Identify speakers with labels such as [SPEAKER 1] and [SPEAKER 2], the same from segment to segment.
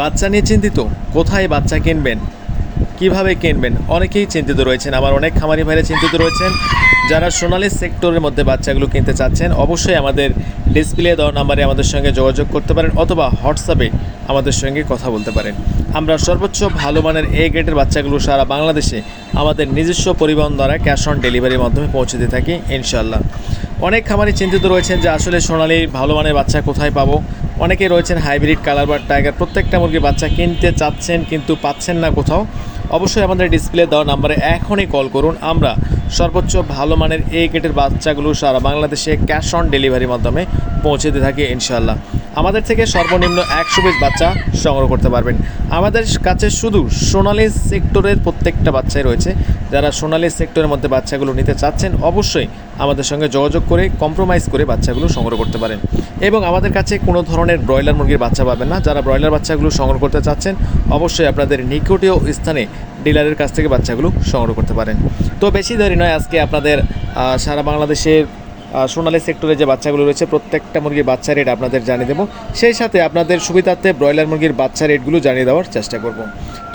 [SPEAKER 1] বাচ্চা নিয়ে চিন্তিত, কোথায় বাচ্চা কিনবেন? কীভাবে কিনবেন? অনেকেই চিন্তিত রয়েছেন আমার অনেক খামারি ভাইরা চিন্তিত রয়েছেন। যারা সোনালী সেক্টরের মধ্যে বাচ্চাগুলো কিনতে চাচ্ছেন, অবশ্যই আমাদের ডিসপ্লে দেওয়া নাম্বারে আমাদের সঙ্গে যোগাযোগ করতে পারেন অথবা হোয়াটসঅ্যাপে আমাদের সঙ্গে কথা বলতে পারেন। আমরা সর্বোচ্চ ভালো মানের এ গ্রেডের বাচ্চাগুলো সারা বাংলাদেশে আমাদের নিজস্ব পরিবহন দ্বারা ক্যাশ অন ডেলিভারির মাধ্যমে পৌঁছে দিয়ে থাকি ইনশাল্লাহ অনেক খামারি চিন্তিত রয়েছেন যে আসলে সোনালি ভালো মানের বাচ্চা কোথায় পাবো। অনেকে রয়েছেন হাইব্রিড, কালার বা টাইগার, প্রত্যেকটা মুরগির বাচ্চা কিনতে চাচ্ছেন কিন্তু পাচ্ছেন না কোথাও। অবশ্যই আমাদের ডিসপ্লে দেওয়া নাম্বারে এখনই কল করুন। আমরা সর্বোচ্চ ভালো মানের এ গেটের বাচ্চাগুলো সারা বাংলাদেশে ক্যাশ অন ডেলিভারির মাধ্যমে পৌঁছে দিয়ে থাকি ইনশাল্লাহ আমাদের থেকে সর্বনিম্ন একশো পিস বাচ্চা সংগ্রহ করতে পারবেন। আমাদের কাছে শুধু সোনালি সেক্টরের প্রত্যেকটা বাচ্চাই রয়েছে। যারা সোনালি সেক্টরের মধ্যে বাচ্চাগুলো নিতে চাচ্ছেন, অবশ্যই আমাদের সঙ্গে যোগাযোগ করে কম্প্রোমাইজ করে বাচ্চাগুলো সংগ্রহ করতে পারেন। এবং আমাদের কাছে কোনো ধরনের ব্রয়লার মুরগির বাচ্চা পাবেন না। যারা ব্রয়লার বাচ্চাগুলো সংগ্রহ করতে চাচ্ছেন, অবশ্যই আপনাদের নিকটীয় স্থানে ডিলারের কাছ থেকে বাচ্চাগুলো সংগ্রহ করতে পারেন। তো বেশি দেরি নয়, আজকে আপনাদের সারা বাংলাদেশের সোনালী সেক্টরে যে বাচ্চাগুলো রয়েছে, প্রত্যেকটা মুরগির বাচ্চা রেট আপনাদের জানিয়ে দেবো। সেই সাথে আপনাদের সুবিধার্থে ব্রয়লার মুরগির বাচ্চা রেটগুলো জানিয়ে দেওয়ার চেষ্টা করব।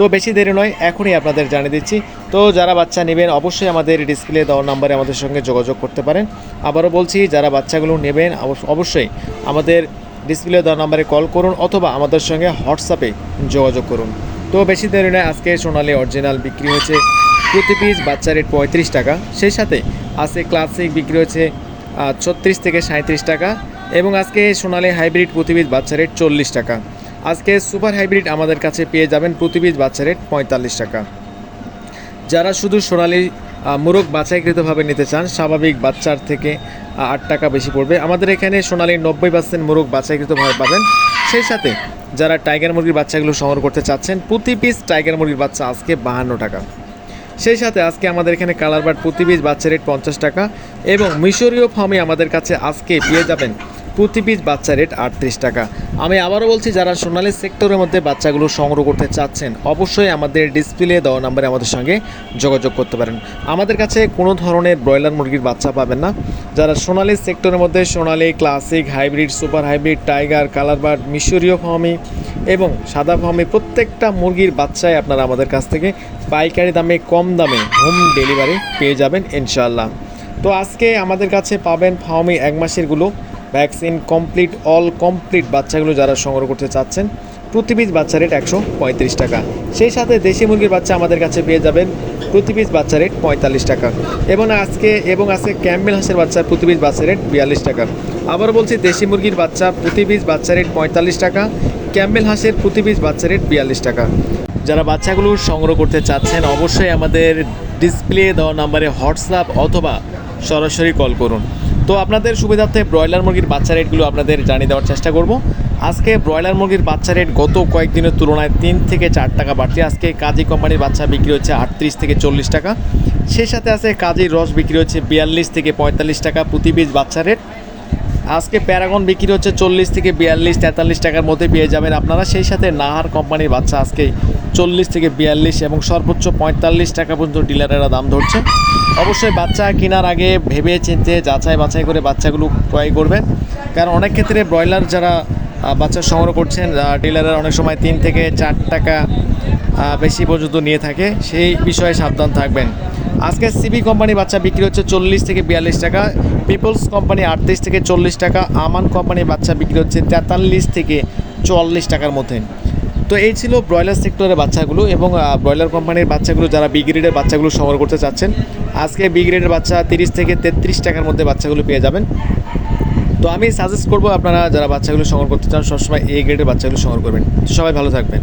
[SPEAKER 1] তো বেশি দেরি নয়, এখনই আপনাদের জানিয়ে দিচ্ছি। তো যারা বাচ্চা নেবেন, অবশ্যই আমাদের ডিসপ্লে দেওয়ার নাম্বারে আমাদের সঙ্গে যোগাযোগ করতে পারেন। আবারও বলছি, যারা বাচ্চাগুলো নেবেন অবশ্য- অবশ্যই আমাদের ডিসপ্লে দেওয়া নাম্বারে কল করুন অথবা আমাদের সঙ্গে হোয়াটসঅ্যাপে যোগাযোগ করুন। তো বেশি দেরি নয়, আজকে সোনালি অরিজিনাল বিক্রি হয়েছে প্রতি পিস বাচ্চা রেট পঁয়ত্রিশ টাকা। সেই সাথে আজকে ক্লাসিক বিক্রি হয়েছে ছত্রিশ থেকে সাঁত্রিশ টাকা এবং আজকে সোনালি হাইব্রিড প্রতি পিস বাচ্চা রেট চল্লিশ টাকা। আজকে সুপার হাইব্রিড আমাদের কাছে পেয়ে যাবেন প্রতি পিস বাচ্চা রেট পঁয়তাল্লিশ টাকা। যারা শুধু সোনালি মোরগ বাছাইকৃতভাবে নিতে চান, স্বাভাবিক বাচ্চার থেকে আট টাকা বেশি পড়বে। আমাদের এখানে সোনালি নব্বই পার্সেন্ট মোরগ বাছাইকৃতভাবে পাবেন। সেই সাথে যারা টাইগার মুরগির বাচ্চাগুলো সংগ্রহ করতে চাচ্ছেন, প্রতি পিস টাইগার মুরগির বাচ্চা আজকে বাহান্ন টাকা। সেই সাথে আজকে আমাদের এখানে কালার বার্ড প্রতি পিস বাচ্চা রেট পঞ্চাশ টাকা এবং মিশরীয় ফার্মে আমাদের কাছে আজকে পেয়ে যাবেন প্রতি পিস বাচ্চা রেট আটত্রিশ টাকা। আমি আবারও বলছি, যারা সোনালী সেক্টরের মধ্যে বাচ্চাগুলো সংগ্রহ করতে চাচ্ছেন, অবশ্যই আমাদের ডিসপ্লে দেওয়া নাম্বারে আমাদের সঙ্গে যোগাযোগ করতে পারেন। আমাদের কাছে কোনো ধরনের ব্রয়লার মুরগির বাচ্চা পাবেন না। যারা সোনালী সেক্টরের মধ্যে Sonali classic, hybrid, super hybrid, tiger colour bird মিশরীয় ফার্মি এবং সাদা ফার্মে প্রত্যেকটা মুরগির বাচ্চাই আপনারা আমাদের কাছ থেকে পাইকারি দামে, কম দামে হোম ডেলিভারি পেয়ে যাবেন ইনশাআল্লাহ। তো আজকে আমাদের কাছে পাবেন ফার্মি এক মাসেরগুলো ভ্যাকসিন কমপ্লিট, অল কমপ্লিট বাচ্চাগুলো যারা সংগ্রহ করতে চাচ্ছেন, প্রতি পিস বাচ্চা রেট একশো পঁয়ত্রিশ টাকা। সেই সাথে দেশি মুরগির বাচ্চা আমাদের কাছে পেয়ে যাবেন, প্রতি পিস বাচ্চা রেট পঁয়তাল্লিশ টাকা। এবং আজকে এবং আজকে ক্যাম্বেল হাঁসের বাচ্চার প্রতি পিস বাচ্চা রেট বিয়াল্লিশ টাকা। আবার বলছি, দেশি মুরগির বাচ্চা প্রতি পিস বাচ্চা রেট পঁয়তাল্লিশ টাকা ক্যাম্বেল হাঁসের প্রতি পিস বাচ্চা রেট বিয়াল্লিশ টাকা। যারা বাচ্চাগুলো সংগ্রহ করতে চাচ্ছেন, অবশ্যই আমাদের ডিসপ্লে দেওয়া নাম্বারে হোয়াটসঅ্যাপ অথবা সরাসরি কল করুন। তো আপনাদের সুবিধার্থে ব্রয়লার মুরগির বাচ্চা রেটগুলো আপনাদের জানিয়ে দেওয়ার চেষ্টা করব। আজকে ব্রয়লার মুরগির বাচ্চা রেট গত কয়েকদিনের তুলনায় তিন থেকে চার টাকা বাড়ছে। আজকে কাজী কোম্পানির বাচ্চা বিক্রি হচ্ছে আটত্রিশ থেকে চল্লিশ টাকা। সেই সাথে আছে কাজীর রস বিক্রি হচ্ছে বিয়াল্লিশ থেকে পঁয়তাল্লিশ টাকা প্রতি পিস বাচ্চা রেট। আজকে প্যারাগন বিক্রি হচ্ছে চল্লিশ থেকে বিয়াল্লিশ, তেতাল্লিশ টাকার মধ্যে পেয়ে যাবেন আপনারা। সেই সাথে নাহার কোম্পানির বাচ্চা আজকে চল্লিশ থেকে বিয়াল্লিশ এবং সর্বোচ্চ পঁয়তাল্লিশ টাকা পর্যন্ত ডিলারেরা দাম ধরছে। অবশ্যই বাচ্চা কেনার আগে ভেবে চিনতে, যাচাই বাছাই করে বাচ্চাগুলো ক্রয় করবেন। কারণ অনেক ক্ষেত্রে ব্রয়লার যারা বাচ্চা সংগ্রহ করছেন ডিলাররা অনেক সময় তিন থেকে চার টাকা বেশি পর্যন্ত নিয়ে থাকে। সেই বিষয়ে সাবধান থাকবেন। আজকে সিবি কোম্পানি বাচ্চা বিক্রি হচ্ছে চল্লিশ থেকে বিয়াল্লিশ টাকা, পিপলস কোম্পানি আটত্রিশ থেকে চল্লিশ টাকা, আমান কোম্পানির বাচ্চা বিক্রি হচ্ছে তেতাল্লিশ থেকে চুয়াল্লিশ টাকার মধ্যে। তো এই ছিল ব্রয়লার সেক্টরের বাচ্চাগুলো এবং ব্রয়লার কোম্পানির বাচ্চাগুলো যারা বি গ্রেডের বাচ্চাগুলো সংগ্রহ করতে চাচ্ছেন, আজকে বি গ্রেডের বাচ্চা তিরিশ থেকে তেত্রিশ টাকার মধ্যে বাচ্চাগুলো পেয়ে যাবেন। তো আমি সাজেস্ট করব আপনারা যারা বাচ্চাগুলো সংগ্রহ করতে চান, সবসময় এ গ্রেডের বাচ্চাগুলো সংগ্রহ করবেন। সবাই ভালো থাকবেন।